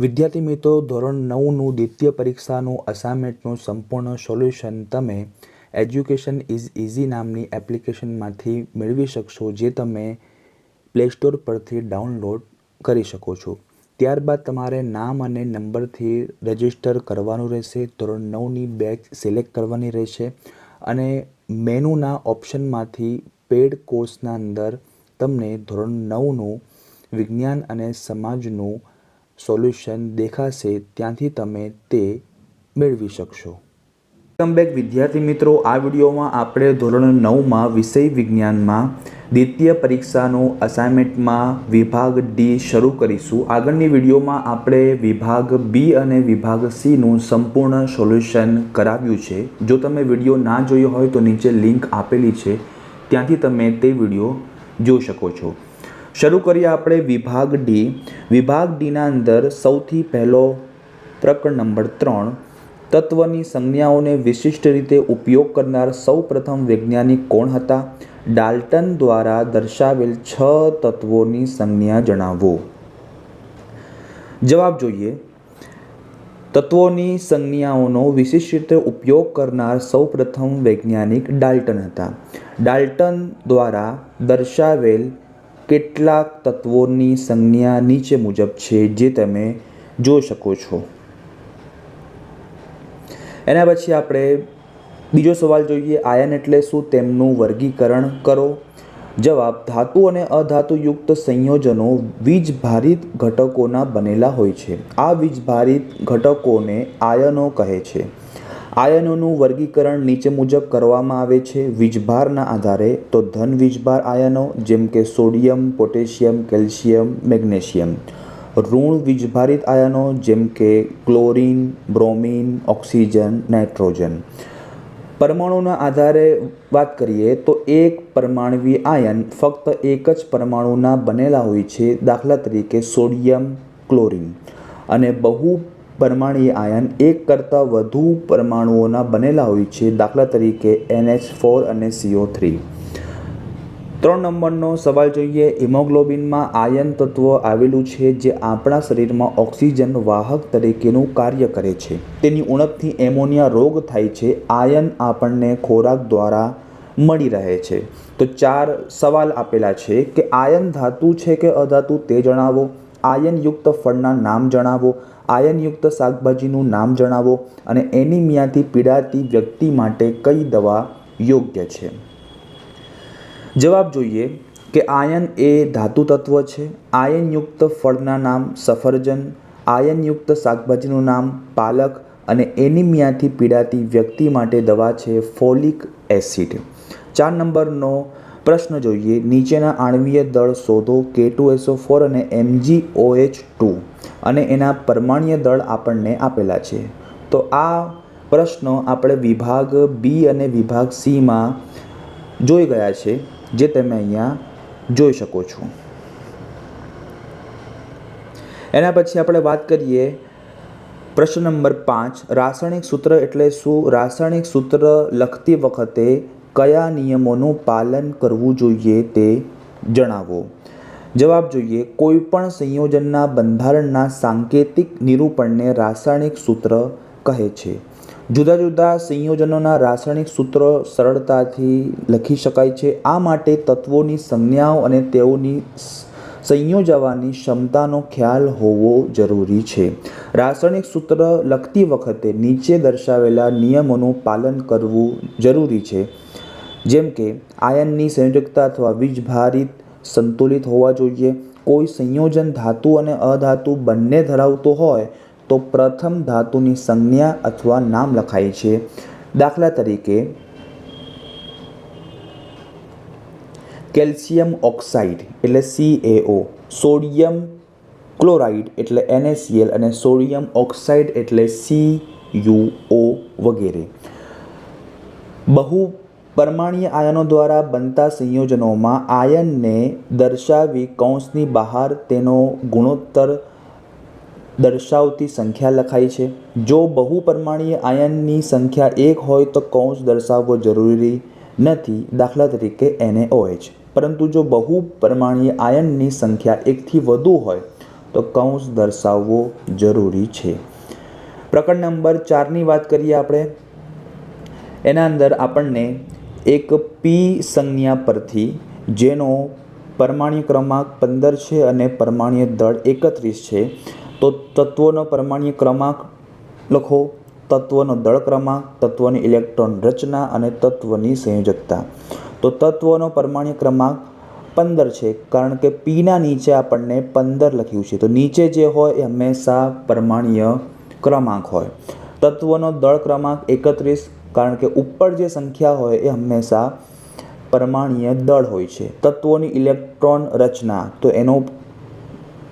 વિદ્યાર્થી મિત્રો, ધોરણ નવનું દ્વિતીય પરીક્ષાનું અસાઇનમેન્ટનું સંપૂર્ણ સોલ્યુશન તમે એજ્યુકેશન ઇઝ ઇઝી નામની એપ્લિકેશનમાંથી મેળવી શકશો, જે તમે પ્લે સ્ટોર પરથી ડાઉનલોડ કરી શકો છો. ત્યારબાદ તમારે નામ અને નંબરથી રજિસ્ટર કરવાનું રહેશે. ધોરણ નવની બેચ સિલેક્ટ કરવાની રહેશે. અને મેનુના ઓપ્શનમાંથી પેડ કોર્સના અંદર તમને ધોરણ નવનું વિજ્ઞાન અને સમાજનું સોલ્યુશન દેખાશે ત્યાંથી તમે તે મેળવી શકશો. વેલકમ બેક વિદ્યાર્થી મિત્રો. આ વિડીયોમાં આપણે ધોરણ નવમાં વિષય વિજ્ઞાનમાં દ્વિતીય પરીક્ષાનું અસાઇનમેન્ટમાં વિભાગ ડી શરૂ કરીશું. આગળની વિડીયોમાં આપણે વિભાગ બી અને વિભાગ સીનું સંપૂર્ણ સોલ્યુશન કરાવ્યું છે. જો તમે વીડિયો ના જોયો હોય તો નીચે લિંક આપેલી છે. ત્યાંથી તમે તે વીડિયો જોઈ શકો છો. શરૂ કરીએ આપણે વિભાગ ડી વિભાગ ડીના અંદર સૌથી પહેલો પ્રકરણ નંબર ત્રણ, તત્વની સંજ્ઞાઓને વિશિષ્ટ રીતે ઉપયોગ કરનાર સૌપ્રથમ વૈજ્ઞાનિક કોણ હતા? ડાલ્ટન દ્વારા દર્શાવેલ છ તત્વોની સંજ્ઞા જણાવો. જવાબ જોઈએ. તત્વોની સંજ્ઞાઓનો વિશિષ્ટ રીતે ઉપયોગ કરનાર સૌપ્રથમ વૈજ્ઞાનિક ડાલ્ટન હતા. ડાલ્ટન દ્વારા દર્શાવેલ કેટલાક તત્વોની સંજ્ઞા નીચે મુજબ છે જે તમે જોઈ શકો છો. એના પછી આપણે બીજો સવાલ જોઈએ, આયન એટલે શું? તેમનું વર્ગીકરણ કરો. જવાબ, ધાતુ અને અધાતુયુક્ત સંયોજનો વીજભારિત ઘટકોના બનેલા હોય છે. આ વીજભારિત ઘટકોને આયનો કહે છે. આયનોનું વર્ગીકરણ નીચે મુજબ કરવામાં આવે છે વીજભારના આધારે. તો ધન વીજભાર આયનો, જેમ કે સોડિયમ, પોટેશિયમ, કેલ્શિયમ, મેગ્નેશિયમ. ઋણ વીજભારિત આયનો, જેમ કે ક્લોરિન, બ્રોમિન, ઓક્સિજન, નાઇટ્રોજન. પરમાણુના આધારે વાત કરીએ તો એક પરમાણવી આયન ફક્ત એક જ પરમાણુના બનેલા હોય છે દાખલા તરીકે સોડિયમ, ક્લોરિન. અને બહુ પરમાણુય આયન એક કરતાં વધુ પરમાણુઓના બનેલા હોય છે. દાખલા તરીકે એનએચ ફોર અને સીઓ થ્રી. ત્રણ નંબરનો સવાલ જોઈએ. હિમોગ્લોબિનમાં આયન તત્વ આવેલું છે જે આપણા શરીરમાં ઓક્સિજન વાહક તરીકેનું કાર્ય કરે છે. તેની ઉણપથી એમોનિયા રોગ થાય છે. આયન આપણને ખોરાક દ્વારા મળી રહે છે. તો ચાર સવાલ આપેલા છે કે આયન ધાતુ છે કે અધાતુ તે જણાવો. આયનયુક્ત ફળના નામ જણાવો, આયનયુક્ત શાકભાજીનું નામ જણાવો અને એનિમિયાથી પીડાતી વ્યક્તિ માટે કઈ દવા યોગ્ય છે? જવાબ જોઈએ કે આયન એ ધાતુ તત્વ છે. આયનયુક્ત ફળના નામ સફરજન, આયનયુક્ત શાકભાજીનું નામ પાલક અને એનિમિયાથી પીડાતી વ્યક્તિ માટે દવા છે ફોલિક એસિડ. ચાર નંબરનો પ્રશ્ન જોઈએ. નીચેના આણવીય દળ શોધો કે ટુ એસો ફોર અને એમજી ઓએચ ટુ અને એના પરમાણ્ય દળ આપણને આપેલા છે. તો આ પ્રશ્નો આપણે વિભાગ બી અને વિભાગ સીમાં જોઈ ગયા છે, જે તમે અહીંયા જોઈ શકો છો. એના પછી આપણે વાત કરીએ પ્રશ્ન નંબર પાંચ. રાસાયણિક સૂત્ર એટલે શું? રાસાયણિક સૂત્ર લખતી વખતે કયા નિયમોનું પાલન કરવું જોઈએ તે જણાવો. જવાબ જોઈએ, કોઈપણ સંયોજનના બંધારણના સાંકેતિક નિરૂપણને રાસાયણિક સૂત્ર કહે છે. જુદા જુદા સંયોજનોના રાસાયણિક સૂત્રો સરળતાથી લખી શકાય છે. આ માટે તત્વોની સંજ્ઞાઓ અને તેઓની સંયોજવાની ક્ષમતાનો ખ્યાલ હોવો જરૂરી છે. રાસાયણિક સૂત્ર લખતી વખતે નીચે દર્શાવેલા નિયમોનું પાલન કરવું જરૂરી છે. જેમ કે, આયનની સંયોજકતા અથવા વીજભારિત સંતુલિત હોવા જોઈએ. કોઈ સંયોજન ધાતુ અને અધાતુ બંને ધરાવતો હોય, તો પ્રથમ ધાતુની સંજ્ઞા અથવા નામ લખાય છે. દાખલા તરીકે, કેલ્શિયમ ઓક્સાઇડ એટલે સીએઓ સોડિયમ ક્લોરાઇડ એટલે એનએસીએલ અને સોડિયમ ઓક્સાઇડ એટલે CuO વગેરે. બહુ પરમાણ્વીય આયનો દ્વારા બનતા સંયોજનોમાં આયનને દર્શાવી કૌંસની બહાર તેનો ગુણોત્તર દર્શાવતી સંખ્યા લખાય છે. જો બહુ પરમાણીય આયનની સંખ્યા એક હોય તો કૌંસ દર્શાવવો જરૂરી નથી, દાખલા તરીકે NaOH. પરંતુ જો બહુ પરમાણ્વીય આયનની સંખ્યા એકથી વધુ હોય તો કૌંસ દર્શાવવો જરૂરી છે. પ્રકરણ નંબર ચારની વાત કરીએ આપણે. એના અંદર આપણને એક પી સંજ્ઞા પરથી, જેનો પરમાણ્ય ક્રમાંક પંદર છે અને પરમાણ્ય દળ એકત્રીસ છે, તો તત્વોનો પરમાણ્ય ક્રમાંક લખો. તત્વનો દળ ક્રમાંક, તત્વની ઇલેક્ટ્રોન રચના અને તત્વની સંયોજકતા. તો તત્વનો પરમાણ્ય ક્રમાંક પંદર છે, કારણ કે પીના નીચે આપણને પંદર લખ્યું છે. તો નીચે જે હોય એ હંમેશા પરમાણ્ય ક્રમાંક હોય. તત્વનો દળ ક્રમાંક એકત્રીસ કારણ કે ઉપર જે સંખ્યા હોય એ હંમેશા પરમાણીય દળ હોય છે. તત્વોની ઇલેક્ટ્રોન રચના, તો એનો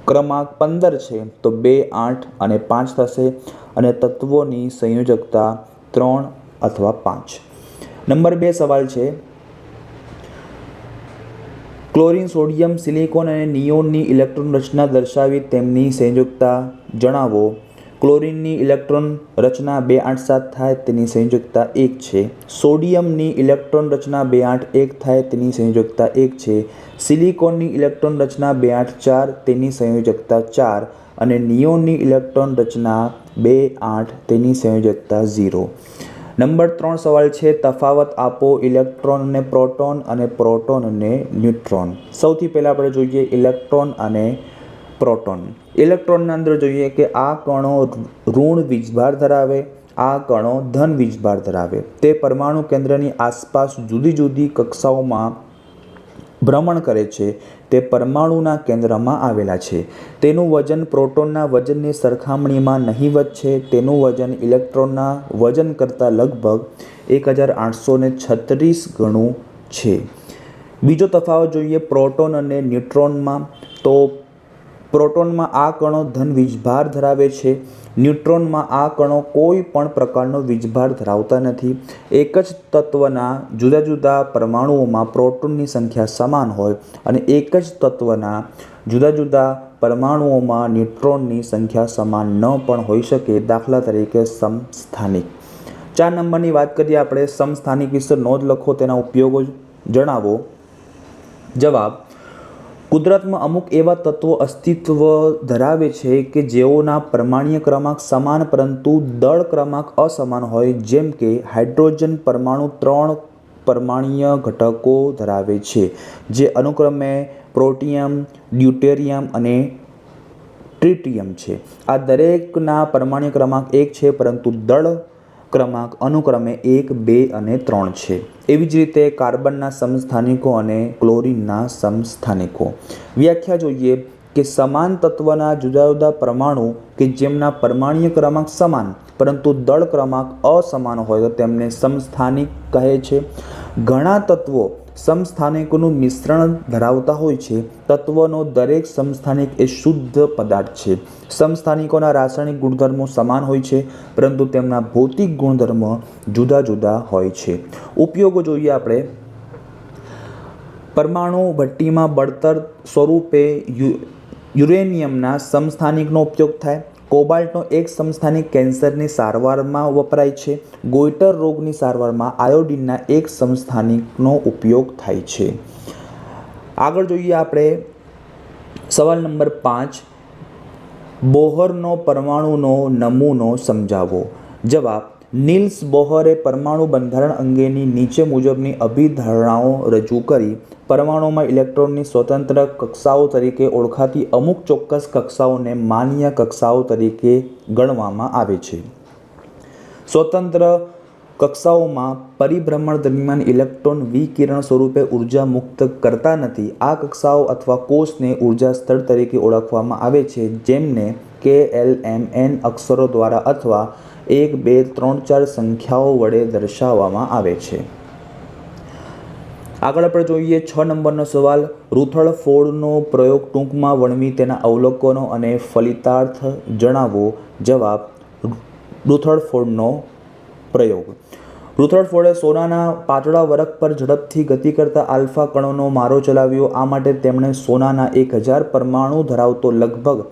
ક્રમાંક પંદર છે, તો બે, આઠ અને પાંચ થશે અને તત્વોની સંયોજકતા ત્રણ અથવા પાંચ. નંબર બે સવાલ છે, ક્લોરિન, સોડિયમ, સિલિકોન અને નિયોનની ઇલેક્ટ્રોન રચના દર્શાવી તેમની સંયોજકતા જણાવો. ક્લોરીનની ઇલેક્ટ્રોન રચના બે આઠ સાત થાય તેની સંયોજકતા એક છે. સોડિયમની ઇલેક્ટ્રોન રચના બે આઠ એક થાય તેની સંયોજકતા એક છે. સિલિકોનની ઇલેક્ટ્રોન રચના બે આઠ ચાર તેની સંયોજકતા ચાર અને નિયોનની ઇલેક્ટ્રોન રચના બે આઠ તેની સંયોજકતા ઝીરો. નંબર ત્રણ સવાલ છે, તફાવત આપો ઇલેક્ટ્રોન અને પ્રોટોન અને પ્રોટોન અને ન્યુટ્રોન. સૌથી પહેલાં આપણે જોઈએ ઇલેક્ટ્રોન અને પ્રોટોન. ઇલેક્ટ્રોનના અંદર જોઈએ કે આ કણો ઋણ વીજભાર ધરાવે, આ કણો ધન વીજભાર ધરાવે. તે પરમાણુ કેન્દ્રની આસપાસ જુદી જુદી કક્ષાઓમાં ભ્રમણ કરે છે. તે પરમાણુના કેન્દ્રમાં આવેલા છે. તેનું વજન પ્રોટોનના વજનની સરખામણીમાં નહીવત છે. તેનું વજન ઇલેક્ટ્રોનના વજન કરતાં લગભગ એક હજાર આઠસો છત્રીસ ગણું છે. બીજો તફાવત જોઈએ પ્રોટોન અને ન્યુટ્રોનમાં. તો પ્રોટોનમાં આ કણો ધન વીજભાર ધરાવે છે. ન્યુટ્રોનમાં આ કણો કોઈ પણ પ્રકારનો વીજભાર ધરાવતા નથી. એક જ તત્વના જુદા જુદા પરમાણુઓમાં પ્રોટોનની સંખ્યા સમાન હોય અને એક જ તત્વના જુદા જુદા પરમાણુઓમાં ન્યુટ્રોનની સંખ્યા સમાન ન પણ હોઈ શકે દાખલા તરીકે સમસ્થાનિક. ચાર નંબરની વાત કરીએ આપણે, સમસ્થાનિક વિશે નોંધ લખો, તેના ઉપયોગો જણાવો. જવાબ કુદરતમાં અમુક એવા તત્વો અસ્તિત્વ ધરાવે છે કે જેઓના પરમાણ્ય ક્રમાંક સમાન પરંતુ દળ ક્રમાંક અસમાન હોય, જેમ કે હાઇડ્રોજન પરમાણુ ત્રણ પરમાણીય ઘટકો ધરાવે છે, જે અનુક્રમે પ્રોટિયમ, ડ્યુટેરિયમ અને ટ્રિટિયમ છે. આ દરેકના પરમાણીય ક્રમાંક એક છે, પરંતુ દળ ક્રમાંક અનુક્રમે એક, બે અને ત્રણ છે. એવી જ રીતે કાર્બનના સમસ્થાનિકો અને ક્લોરીનના સમસ્થાનિકો. વ્યાખ્યા જોઈએ કે સમાન તત્વના જુદા જુદા પરમાણુ કે જેમના પરમાણ્ય ક્રમાંક સમાન, પરંતુ દળ ક્રમાંક અસમાન હોય તો તેમને સમસ્થાનિક કહે છે. ઘણા તત્વો સમસ્થાનિકોનું મિશ્રણ ધરાવતા હોય છે. તત્વનો દરેક સમસ્થાનિક એ શુદ્ધ પદાર્થ છે. સમસ્થાનિકોના રાસાયણિક ગુણધર્મો સમાન હોય છે, પરંતુ તેમના ભૌતિક ગુણધર્મ જુદા જુદા હોય છે. ઉપયોગો જોઈએ આપણે. પરમાણુ ભઠ્ઠીમાં બળતર સ્વરૂપે યુરેનિયમના સમસ્થાનિકનો ઉપયોગ થાય. કોબાલ્ટનો એક સંસ્થાની કેન્સરની સારવારમાં વપરાય છે. ગોઈટર રોગની સારવારમાં આયોડિનના એક સંસ્થાનિકનો ઉપયોગ થાય છે. આગળ જોઈએ આપણે સવાલ નંબર પાંચ. બોહરનો પરમાણુનો નમૂનો સમજાવો. જવાબ નીલ્સ બોહરે પરમાણુ બંધારણ અંગેની નીચે મુજબની અભિધારણાઓ રજૂ કરી. પરમાણુમાં ઇલેક્ટ્રોનની સ્વતંત્ર કક્ષાઓ તરીકે ઓળખાતી અમુક ચોક્કસ કક્ષાઓને માન્ય કક્ષાઓ તરીકે ગણવામાં આવે છે. સ્વતંત્ર કક્ષાઓમાં પરિભ્રમણ દરમિયાન ઇલેક્ટ્રોન વિકિરણ સ્વરૂપે ઊર્જા મુક્ત કરતા નથી. આ કક્ષાઓ અથવા કોષને ઊર્જા સ્તર તરીકે ઓળખવામાં આવે છે, જેમને કે એલ એમ એન અક્ષરો દ્વારા અથવા એક, બે, ત્રણ, ચાર સંખ્યાઓ વડે દર્શાવવામાં આવે છે. આગળ આપણે જોઈએ છ નંબરનો સવાલ. રૂથળ ફોડનો પ્રયોગ ટૂંકમાં વણવી તેના અવલોકનો અને ફલિતાર્થ જણાવો. જવાબ, રૂથળ ફોડનો પ્રયોગ. રૂથળ ફોર્ડે સોનાના પાતળા વરખ પર ઝડપથી ગતિ કરતા આલ્ફા કણોનો મારો ચલાવ્યો. આ માટે તેમણે સોનાના એક હજાર પરમાણુ ધરાવતો લગભગ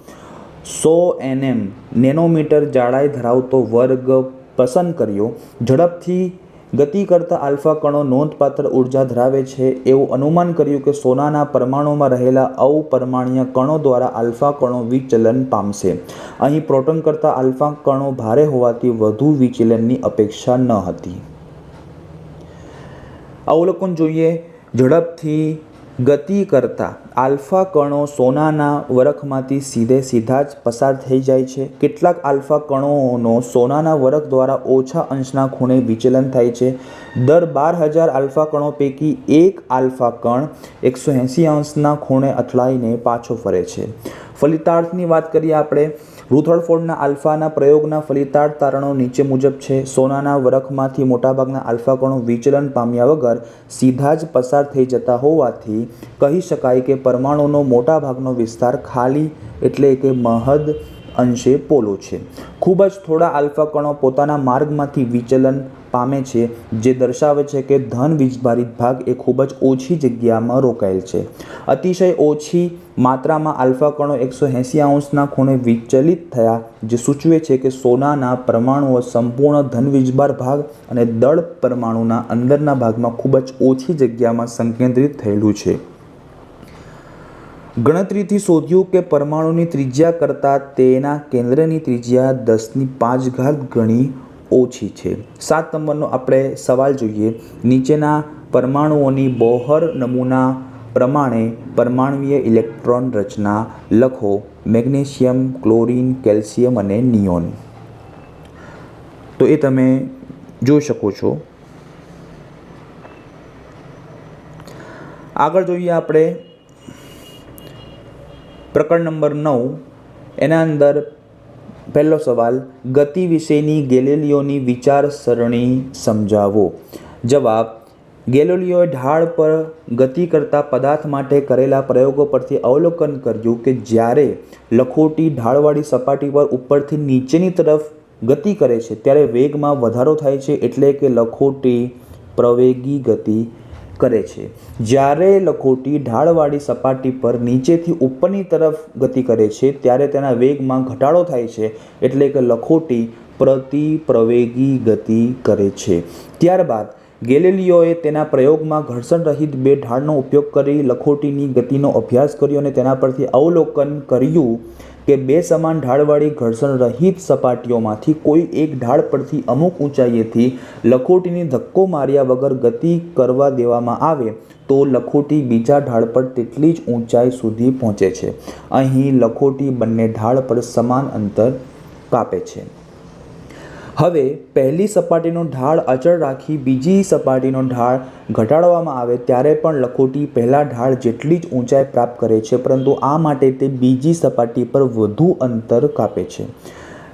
સો એનએમ નેનોમીટર જાડાઈ ધરાવતો વર્ગ પસંદ કર્યો. ઝડપથી ગતિ કરતા આલ્ફા કણો નોંધપાત્ર ઊર્જા ધરાવે છે. એવું અનુમાન કર્યું કે સોનાના પરમાણુમાં રહેલા અવપરમાણીય કણો દ્વારા આલ્ફા કણો વિચલન પામશે. અહીં પ્રોટોન કરતાં આલ્ફા કણો ભારે હોવાથી વધુ વિચલનની અપેક્ષા ન હતી. અવલોકન જોઈએ. ઝડપથી ગતિ કરતા આલ્ફા કણો સોનાના વરખમાંથી સીધે સીધા જ પસાર થઈ જાય છે. કેટલાક આલ્ફા કણોનો સોનાના વરખ દ્વારા ઓછા અંશના ખૂણે વિચલન થાય છે. દર બાર હજાર આલ્ફા કણો પૈકી એક આલ્ફા કણ એકસો એંસી અંશના ખૂણે અથડાઈને પાછો ફરે છે. ફલિતાર્થની વાત કરીએ આપણે. રુથર્ડફોર્ડના આલ્ફાના પ્રયોગના ફલિતાર્થ તારણો નીચે મુજબ છે. સોનાના વરખમાંથી મોટાભાગના આલ્ફા વિચલન પામ્યા વગર સીધા જ પસાર થઈ જતા હોવાથી કહી શકાય કે પરમાણુનો મોટાભાગનો વિસ્તાર ખાલી એટલે કે મહદ અંશે પોલો છે. ખૂબ જ થોડા આલ્ફા પોતાના માર્ગમાંથી વિચલન પામે છે, જે દર્શાવે છે કે ધન વીજભારિત ભાગ એ ખૂબ જ ઓછી જગ્યામાં રોકાયેલ છે. અતિશય ઓછી માત્રામાં આલ્ફા કણો એકસો એંસી અંશના ખૂણે વિચલિત થયા, જે સૂચવે છે કે સોનાના પરમાણુઓ સંપૂર્ણ ધન વીજભાર ભાગ અને દળ પરમાણુના અંદરના ભાગમાં ખૂબ જ ઓછી જગ્યામાં સંકેન્દ્રિત થયેલું છે. ગણતરીથી શોધ્યું કે પરમાણુની ત્રિજ્યા કરતાં તેના કેન્દ્રની ત્રિજ્યા દસની પાંચ ઘાત ગણી ઓછી છે. સાત નંબરનો આપણે સવાલ જોઈએ. નીચેના પરમાણુઓની બોહર નમૂના પ્રમાણે પરમાણુય ઇલેક્ટ્રોન રચના લખો. મેગ્નેશિયમ, ક્લોરિન, કેલ્શિયમ અને નિયોન. તો એ તમે જોઈ શકો છો. આગળ જોઈએ આપણે પ્રકરણ નંબર નવ. એના અંદર પહેલો સવાલ, ગતિ વિશેની ગેલેલિયોની વિચારસરણી સમજાવો. જવાબ, ગેલેલિયોએ ઢાળ પર ગતિ કરતા પદાર્થ માટે કરેલા પ્રયોગો પરથી અવલોકન કર્યું કે જ્યારે લખોટી ઢાળવાળી સપાટી પર ઉપરથી નીચેની તરફ ગતિ કરે છે, ત્યારે વેગમાં વધારો થાય છે એટલે કે લખોટી પ્રવેગી ગતિ કરે છે. જ્યારે લખોટી ઢાળવાળી સપાટી પર નીચેથી ઉપરની તરફ ગતિ કરે છે, ત્યારે તેના વેગમાં ઘટાડો થાય છે, એટલે કે લખોટી પ્રતિ પ્રવેગી ગતિ કરે છે. ત્યારબાદ, ગેલેલિયોએ તેના પ્રયોગમાં ઘર્ષણરહિત બે ઢાળનો ઉપયોગ કરી લખોટીની ગતિનો અભ્યાસ કર્યો અને તેના પરથી અવલોકન કર્યું કે બે સમાન ઢાળવાળી ઘર્ષણ રહિત સપાટીઓમાંથી કોઈ એક ઢાળ પરથી અમુક ઊંચાઈએથી લખોટીની ધક્કો માર્યા વગર ગતિ કરવા દેવામાં આવે, તો લખોટી બીજા ઢાળ પર તેટલી જ ઊંચાઈ સુધી પહોંચે છે. અહીં લખોટી બંને ઢાળ પર સમાન અંતર કાપે છે. હવે પહેલી સપાટીનો ઢાળ અચળ રાખી બીજી સપાટીનો ઢાળ ઘટાડવામાં આવે ત્યારે પણ લખોટી પહેલાં ઢાળ જેટલી જ ઊંચાઈ પ્રાપ્ત કરે છે, પરંતુ આ માટે તે બીજી સપાટી પર વધુ અંતર કાપે છે.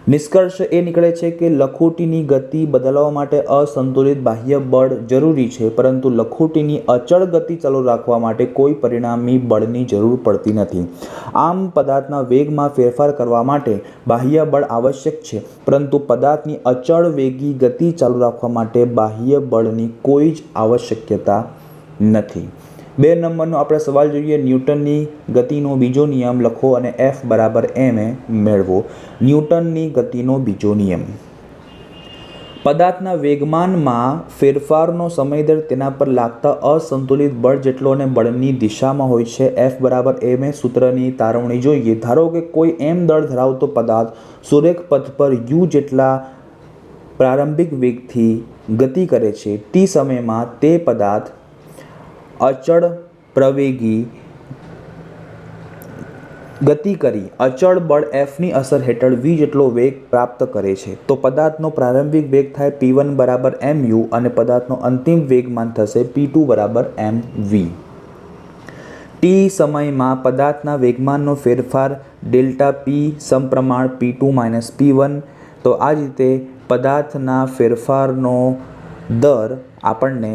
નિષ્કર્ષ એ નીકળે છે કે લખોટીની ગતિ બદલવા માટે અસંતુલિત બાહ્ય બળ જરૂરી છે, પરંતુ લખોટીની અચળ ગતિ ચાલુ રાખવા માટે કોઈ પરિણામી બળની જરૂર પડતી નથી. આમ, પદાર્થના વેગમાં ફેરફાર કરવા માટે બાહ્ય બળ આવશ્યક છે, પરંતુ પદાર્થની અચળ વેગી ગતિ ચાલુ રાખવા માટે બાહ્ય બળની કોઈ જ આવશ્યકતા નથી. બે નંબરનો આપણે સવાલ જોઈએ ન્યૂટનની ગતિનો બીજો નિયમ લખો અને એફ બરાબર એમ એ મેળવો. ન્યૂટનની ગતિનો બીજો નિયમ. પદાર્થના વેગમાનમાં ફેરફારનો સમય દર તેના પર લાગતા અસંતુલિત બળ જેટલો અને બળની દિશામાં હોય છે એફ બરાબર એમ એ સૂત્રની તારવણી જોઈએ. ધારો કે કોઈ એમ દળ ધરાવતો પદાર્થ સુરેખ પથ પર યુ જેટલા પ્રારંભિક વેગથી ગતિ કરે છે તે સમયમાં તે પદાર્થ અચળ પ્રવેગી ગતિ કરી. અચળ બળ એફની અસર હેઠળ વી જેટલો વેગ પ્રાપ્ત કરે છે. તો પદાર્થનો પ્રારંભિક વેગ થાય પી વન બરાબર એમ યુ અને પદાર્થનો અંતિમ વેગમાન થશે પી ટુ બરાબર એમ વી ટી સમયમાં પદાર્થના વેગમાનનો ફેરફાર delta P સમપ્રમાણ P two minus P one તો આ રીતે પદાર્થના ફેરફારનો દર આપણને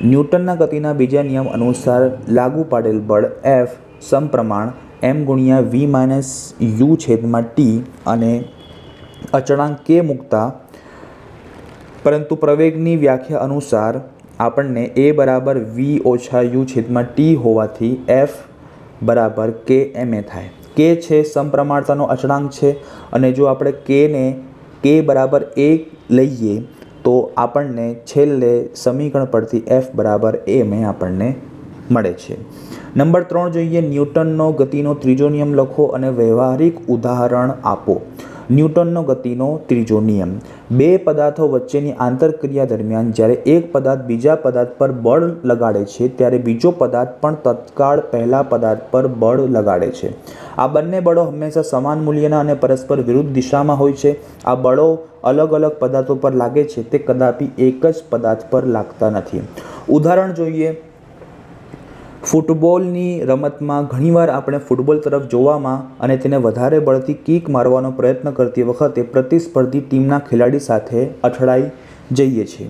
ન્યૂટનના ગતિના બીજા નિયમ અનુસાર લાગુ પાડેલ બળ એફ સમપ્રમાણ એમ ગુણ્યા વી માઇનસ યુ છેદમાં ટી અને અચળાંક કે મૂકતા. પરંતુ પ્રવેગની વ્યાખ્યા અનુસાર આપણને એ બરાબર વી ઓછા યુ છેદમાં ટી હોવાથી એફ બરાબર કે એમ એ થાય. કે છે સમપ્રમાણતાનો અચળાંક છે અને જો આપણે કેને કે બરાબર એક લઈએ આપણને છેલ્લે સમીકરણ પરથી એફ બરાબર એમ એ આપણને મળે છે. નંબર ત્રણ જોઈએ ન્યૂટનનો ગતિનો ત્રીજો નિયમ લખો અને વ્યવહારિક ઉદાહરણ આપો. ન્યૂટનનો ગતિનો ત્રીજો નિયમ. બે પદાર્થો વચ્ચેની આંતરક્રિયા દરમિયાન જ્યારે એક પદાર્થ બીજા પદાર્થ પર બળ લગાડે છે, ત્યારે બીજો પદાર્થ પણ તત્કાળ પહેલા પદાર્થ પર બળ લગાડે છે. આ બંને બળો હંમેશા સમાન મૂલ્યના અને પરસ્પર વિરુદ્ધ દિશામાં હોય છે. આ બળો અલગ અલગ પદાર્થો પર લાગે છે, તે કદાપી એક જ પદાર્થ પર લાગતા નથી. ઉદાહરણ જોઈએ. ફૂટબોલની રમતમાં ઘણીવાર આપણે ફૂટબોલ તરફ જોવામાં અને તેને વધારે બળતી કિક મારવાનો પ્રયત્ન કરતી વખતે પ્રતિસ્પર્ધી ટીમના ખેલાડી સાથે અથડાઈ જઈએ છીએ.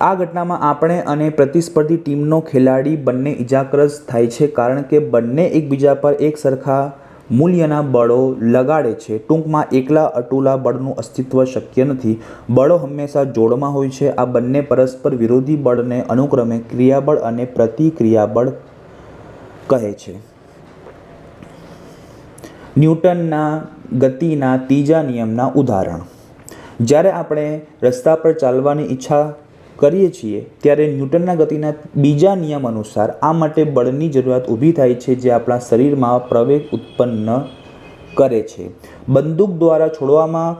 આ ઘટનામાં આપણે અને પ્રતિસ્પર્ધી ટીમનો ખેલાડી બંને ઇજાગ્રસ્ત થાય છે કારણ કે બંને એકબીજા પર એક સરખા મૂલ્યના બળો લગાડે છે. ટૂંકમાં એકલા અટુલા બળનું અસ્તિત્વ શક્ય નથી. બળો હંમેશા જોડમાં હોય છે. આ બંને પરસ્પર વિરોધી બળને અનુક્રમે ક્રિયાબળ અને પ્રતિક્રિયાબળ કહે છે. ન્યૂટનના ગતિના ત્રીજા નિયમના ઉદાહરણ. જ્યારે આપણે રસ્તા પર ચાલવાની ઈચ્છા કરીએ છીએ ત્યારે ન્યૂટનના ગતિના બીજા નિયમ અનુસાર આ માટે બળની જરૂરિયાત ઊભી થાય છે જે આપણા શરીરમાં પ્રવેગ ઉત્પન્ન કરે છે. બંદૂક દ્વારા છોડવામાં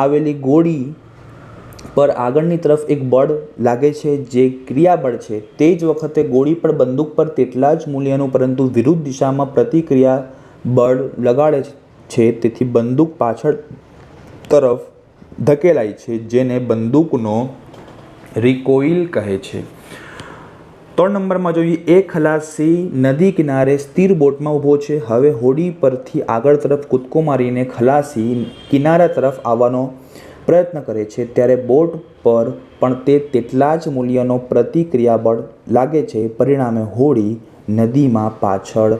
આવેલી ગોળી પર આગળની તરફ એક બળ લાગે છે જે ક્રિયાબળ છે. તે જ વખતે ગોળી પર બંદૂક પર તેટલા જ મૂલ્યનું પરંતુ વિરુદ્ધ દિશામાં પ્રતિક્રિયા બળ લગાડે છે. તેથી બંદૂક પાછળ તરફ ધકેલાય છે જેને બંદૂકનો રિકોઇલ કહે છે. ત્રણ નંબરમાં જોઈએ, એક ખલાસી નદી કિનારે સ્થિર બોટમાં ઊભો છે. હવે હોડી પરથી આગળ તરફ કૂદકો મારીને ખલાસી કિનારા તરફ આવવાનો પ્રયત્ન કરે છે. ત્યારે બોટ પર પણ તે તેટલા જ મૂલ્યનો પ્રતિક્રિયાબળ લાગે છે. પરિણામે હોડી નદીમાં પાછળ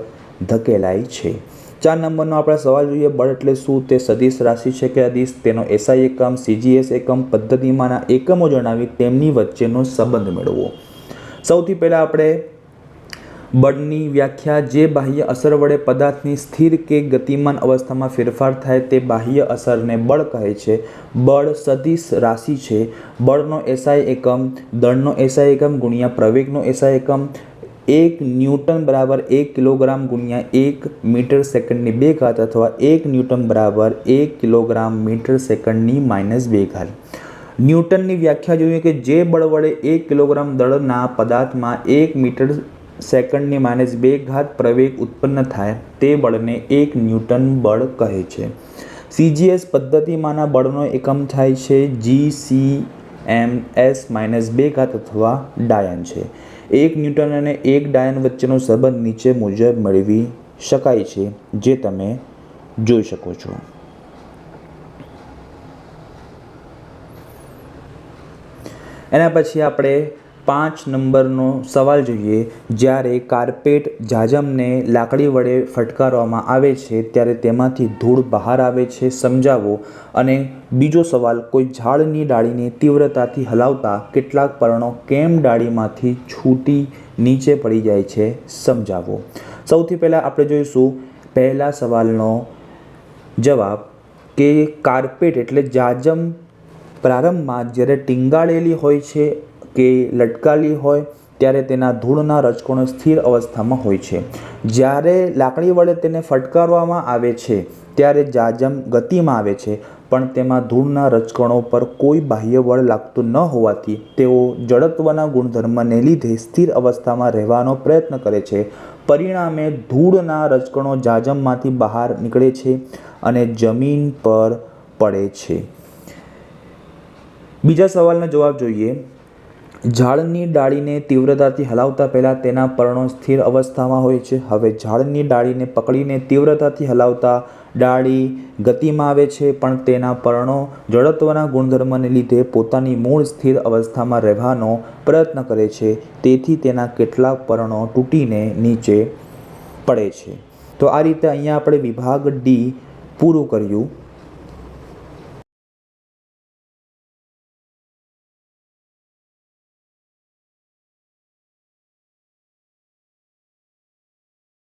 ધકેલાય છે. ચાર નંબરનો આપણે સવાલ જોઈએ, બળ એટલે શું? તે સદિશ રાશિ છે કે અદિશ? તેનો એસઆઈ એકમ સીજીએસ એકમ, પદ્ધતિમાંના એકમો જણાવી તેમની વચ્ચેનો સંબંધ મેળવો સૌથી પહેલાં આપણે બળની વ્યાખ્યા, જે બાહ્ય અસર વડે પદાર્થની સ્થિર કે ગતિમાન અવસ્થામાં ફેરફાર થાય તે બાહ્ય અસરને બળ કહે છે. બળ સદિશ રાશિ છે. બળનો એસઆઈ એકમ, દળનો એસઆઈ એકમ ગુણ્યા પ્રવેગનો એસઆઈ એકમ એક ન્યૂટન બરાબર એક કિલોગ્રામ ગુણ્યા એક મીટર સેકન્ડની બે ઘાત અથવા એક ન્યૂટન બરાબર એક કિલોગ્રામ મીટર સેકન્ડની માઇનસ બે ઘાત. ન્યૂટનની વ્યાખ્યા જોઈએ કે જે બળ વડે એક કિલોગ્રામ દળના પદાર્થમાં એક મીટર સેકન્ડની માઇનસ બે ઘાત પ્રવેગ ઉત્પન્ન થાય તે બળને એક ન્યૂટન બળ કહે છે. સીજીએસ પદ્ધતિમાંના બળનો એકમ થાય છે G C M S minus બે ઘાત અથવા ડાયન છે. એક ન્યૂટન અને એક ડાયન વચ્ચેનો સંબંધ નીચે મુજબ મેળવી શકાય છે, જે તમે જોઈ શકો છો. એના પછી આપણે પાંચ નંબરનો સવાલ જોઈએ જ્યારે કાર્પેટ જાજમને લાકડી વડે ફટકારવામાં આવે છે ત્યારે તેમાંથી ધૂળ બહાર આવે છે, સમજાવો. અને બીજો સવાલ, કોઈ ઝાડની ડાળીને તીવ્રતાથી હલાવતા કેટલાક પર્ણો કેમ ડાળીમાંથી છૂટી નીચે પડી જાય છે, સમજાવો. સૌથી પહેલાં આપણે જોઈશું પહેલા સવાલનો જવાબ કે કાર્પેટ એટલે જાજમ પ્રારંભમાં જ્યારે ટીંગાળેલી હોય છે કે લટકાલી હોય ત્યારે તેના ધૂળના રજકણો સ્થિર અવસ્થામાં હોય છે. જ્યારે લાકડી વડે તેને ફટકારવામાં આવે છે, ત્યારે જાજમ ગતિમાં આવે છે, પણ તેમાં ધૂળના રજકણો પર કોઈ બાહ્ય બળ લાગતું ન હોવાથી તેઓ જડત્વના ગુણધર્મને લીધે સ્થિર અવસ્થામાં રહેવાનો પ્રયત્ન કરે છે. પરિણામે ધૂળના રજકણો જાજમમાંથી બહાર નીકળે છે અને જમીન પર પડે છે. બીજા સવાલનો જવાબ જોઈએ. ઝાડની ડાળીને તીવ્રતાથી હલાવતા પહેલાં તેના પર્ણો સ્થિર અવસ્થામાં હોય છે. હવે ઝાડની ડાળીને પકડીને તીવ્રતાથી હલાવતા ડાળી ગતિમાં આવે છે, પણ તેના પર્ણો જડત્વના ગુણધર્મને લીધે પોતાની મૂળ સ્થિર અવસ્થામાં રહેવાનો પ્રયત્ન કરે છે. તેથી તેના કેટલાક પર્ણો તૂટીને નીચે પડે છે. તો આ રીતે અહીંયા આપણે વિભાગ ડી પૂરું કર્યું.